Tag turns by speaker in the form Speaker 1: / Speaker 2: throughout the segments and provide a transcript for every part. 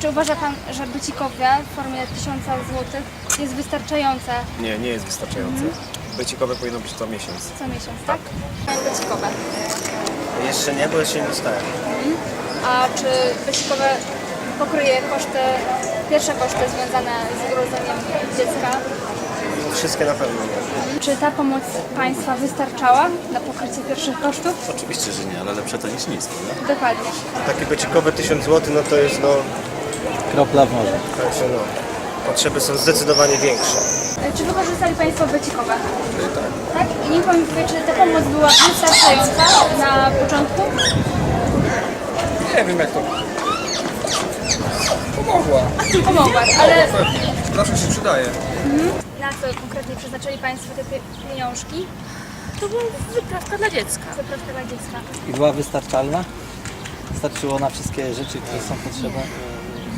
Speaker 1: Czy uważa Pan, że bycikowe w formie 1000 zł jest wystarczające
Speaker 2: Nie, nie jest wystarczające. Bycikowe powinno być co miesiąc.
Speaker 1: co miesiąc, tak? Bycikowe.
Speaker 2: Jeszcze nie, bo jeszcze nie dostałem.
Speaker 1: A czy bycikowe pokryje koszty, pierwsze koszty związane z urodzeniem dziecka?
Speaker 2: Wszystkie na pewno nie.
Speaker 1: Czy ta pomoc państwa wystarczała na pokrycie pierwszych kosztów?
Speaker 3: Oczywiście, że nie, ale lepsze to niż nic, prawda?
Speaker 1: Dokładnie.
Speaker 2: Takie bycikowe 1000 zł, no to jest no,
Speaker 4: Kropla w morzu.
Speaker 2: także no, potrzeby są zdecydowanie większe.
Speaker 1: E, Czy wykorzystali Państwo bycikowe? Tak. Tak? I niech Pan mi powie, czy ta pomoc była wystarczająca na początku?
Speaker 5: Nie wiem jak to pomogła.
Speaker 1: Pomogła, ale
Speaker 5: Zawsze się przydaje.
Speaker 1: na co konkretnie przeznaczyli Państwo te pie- pieniążki?
Speaker 6: To była wyprawka dla dziecka.
Speaker 1: Zaprawka dla dziecka.
Speaker 4: I była wystarczalna? Starczyło na wszystkie rzeczy, które są potrzebne?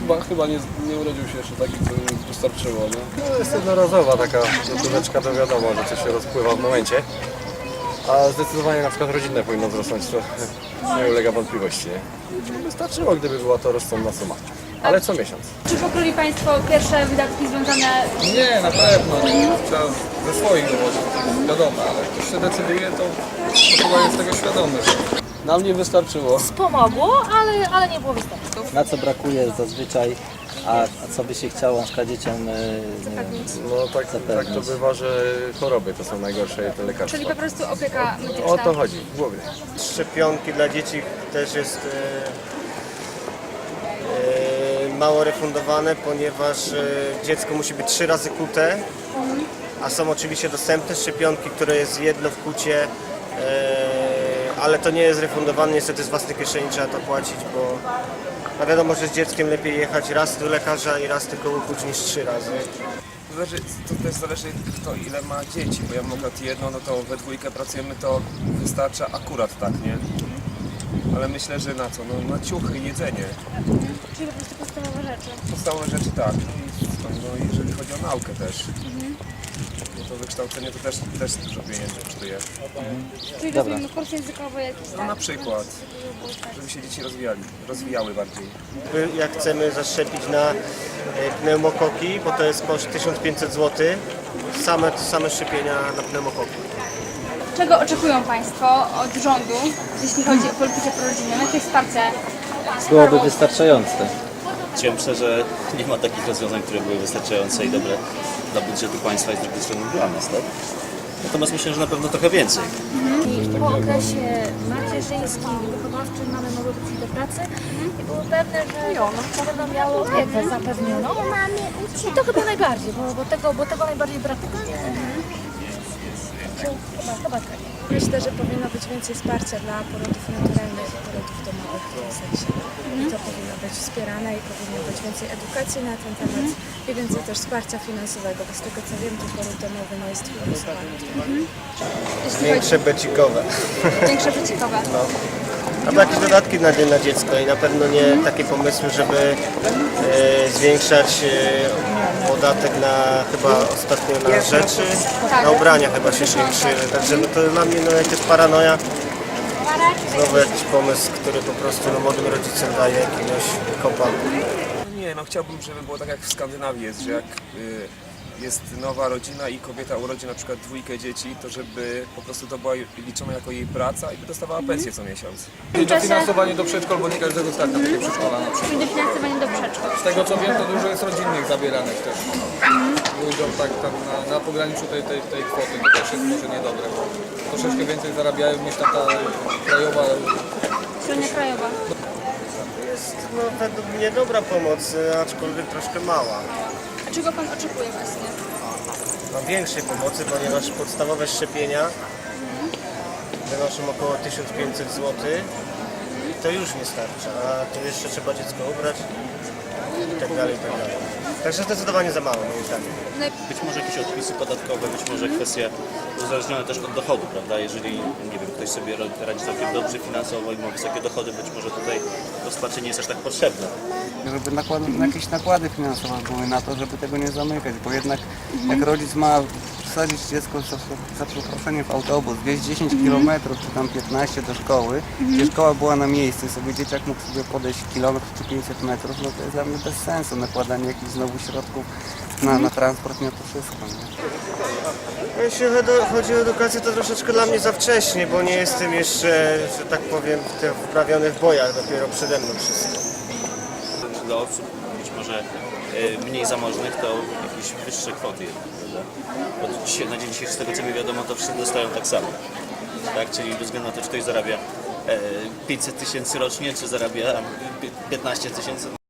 Speaker 5: Chyba, chyba nie, nie urodził się jeszcze taki, co mi wystarczyło. Nie?
Speaker 7: To jest jednorazowa taka gotóweczka, to wiadomo, że coś się rozpływa w momencie. A zdecydowanie na przykład rodzinne powinno wzrosnąć, to nie ulega wątpliwości. Nie? Wystarczyło, gdyby była to rozsądna suma. Ale co miesiąc.
Speaker 1: Czy pokryli Państwo pierwsze wydatki związane
Speaker 5: Nie, na pewno. Trzeba ze swoich dowodzić, to jest wiadomo, ale jak ktoś się decyduje, to, to chyba jest tego świadomy. Że nam nie wystarczyło.
Speaker 6: Pomogło, ale, ale nie było wystarczająco.
Speaker 4: Na co brakuje zazwyczaj, a, a co by się chciało na przykład dzieciom nie wiem,
Speaker 7: No tak, tak to bywa, że choroby to są najgorsze te
Speaker 1: Czyli
Speaker 7: lekarstwa.
Speaker 1: po prostu opieka medyczna?
Speaker 7: O to chodzi, głównie.
Speaker 2: Szczepionki dla dzieci też jest e, mało refundowane, ponieważ e, dziecko musi być trzy razy kute, a są oczywiście dostępne szczepionki, które jest jedno w kucie, e, ale to nie jest refundowane, niestety z własnej kieszeni trzeba to płacić, bo no wiadomo, że z dzieckiem lepiej jechać raz do lekarza i raz tylko ukuć niż trzy razy.
Speaker 8: Zależy, to też zależy kto ile ma dzieci, bo ja mam jedno, no to we dwójkę pracujemy, to wystarcza akurat tak, nie? Ale myślę, że na co? No na ciuchy, jedzenie.
Speaker 1: Czyli po prostu podstawowe rzeczy.
Speaker 8: Podstawowe rzeczy tak. I no, jeżeli chodzi o naukę też. No to wykształcenie to też, też dużo pieniędzy kosztuje.
Speaker 1: Czyli
Speaker 4: Dobra.
Speaker 1: rozumiem kurs językowy jakiś
Speaker 8: No
Speaker 1: tak?
Speaker 8: na przykład, żeby się dzieci rozwijali, rozwijały bardziej.
Speaker 2: Jak chcemy zaszczepić na e, pneumokoki, bo to jest koszt 1500 zł, same, same szczepienia na pneumokoki.
Speaker 1: Czego oczekują Państwo od rządu, jeśli chodzi o politykę prorodzinną? Jakie wsparcie?
Speaker 4: byłoby wystarczające.
Speaker 3: Powiem szczerze, nie ma takich rozwiązań, które były wystarczające i dobre dla budżetu państwa i z drugiej strony dla nas, tak? Natomiast myślę, że na pewno trochę więcej.
Speaker 6: Po okresie macierzyńskim i wychowawczym mamy mogły wrócić do pracy i było pewne, że na pewno miało opiekę zapewnioną. I to chyba najbardziej, bo, bo, tego, bo tego najbardziej brakuje.
Speaker 9: Myślę, że powinno być więcej wsparcia dla porodów naturalnych i porodów domowych w tym sensie. I to powinno być wspierane i powinno być więcej edukacji na ten temat i więcej też wsparcia finansowego, bo z tego co wiem, to poród domowy nie jest finansowany.
Speaker 1: Jeśli chodzi
Speaker 2: Większe becikowe.
Speaker 1: większe wycikowe.
Speaker 2: Albo jakieś dodatki na, na dziecko i na pewno nie takie pomysły, żeby e, zwiększać e, podatek na chyba ostatnio na rzeczy, na ubrania chyba się zwiększyły. Także no to dla mnie no, jak jest paranoja, znowu jakiś pomysł, który po prostu no, młodym rodzicom daje jakiegoś kopa.
Speaker 8: Nie, no chciałbym, żeby było tak jak w Skandynawii jest, że jak y, jest nowa rodzina i kobieta urodzi na przykład dwójkę dzieci, to żeby po prostu to była liczona jako jej praca i by dostawała pensję co miesiąc.
Speaker 5: Dofinansowanie do przedszkol, bo nie każdego stać na takie przedszkola na przykład.
Speaker 1: Czyli dofinansowanie do przedszkol.
Speaker 5: Z tego co wiem, to dużo jest rodzinnych zabieranych też. Ludziom tak tam na, na pograniczu tej, tej, tej kwoty, to też jest może niedobre. Troszeczkę więcej zarabiają niż taka krajowa
Speaker 1: Średnia krajowa.
Speaker 2: To jest no, według mnie dobra pomoc, e, aczkolwiek troszkę mała.
Speaker 1: A czego Pan oczekuje właśnie?
Speaker 2: no, większej pomocy, ponieważ podstawowe szczepienia wynoszą około 1500 zł to już nie starcza, a tu jeszcze trzeba dziecko ubrać i tak dalej, i tak dalej. Także zdecydowanie za mało moim zdaniem.
Speaker 3: Być może jakieś odpisy podatkowe, być może kwestie uzależnione też od dochodu, prawda? Jeżeli, nie wiem, ktoś sobie radzi całkiem dobrze finansowo i ma wysokie dochody, być może tutaj to wsparcie nie jest aż tak potrzebne.
Speaker 10: żeby nakłady, jakieś nakłady finansowe były na to, żeby tego nie zamykać, bo jednak jak rodzic ma wsadzić dziecko za, za przeproszeniem w autobus, wieźć 10 km czy tam 15 do szkoły, gdzie szkoła była na miejscu i sobie dzieciak mógł sobie podejść kilometr czy 500 metrów, no to jest dla mnie bez sensu nakładanie jakichś znowu środków na, na transport, nie to wszystko. Nie?
Speaker 2: No, Jeśli chodzi o edukację, to troszeczkę dla mnie za wcześnie, bo nie jestem jeszcze, że tak powiem, w w bojach, dopiero przede mną wszystko.
Speaker 3: Dla osób być może e, mniej zamożnych to jakieś wyższe kwoty jednak, prawda? Dzisiaj, na dzień dzisiejszy, z tego co mi wiadomo, to wszyscy dostają tak samo. Tak? Czyli bez względu na to, czy ktoś zarabia e, 500 tysięcy rocznie, czy zarabia pie- 15 tysięcy,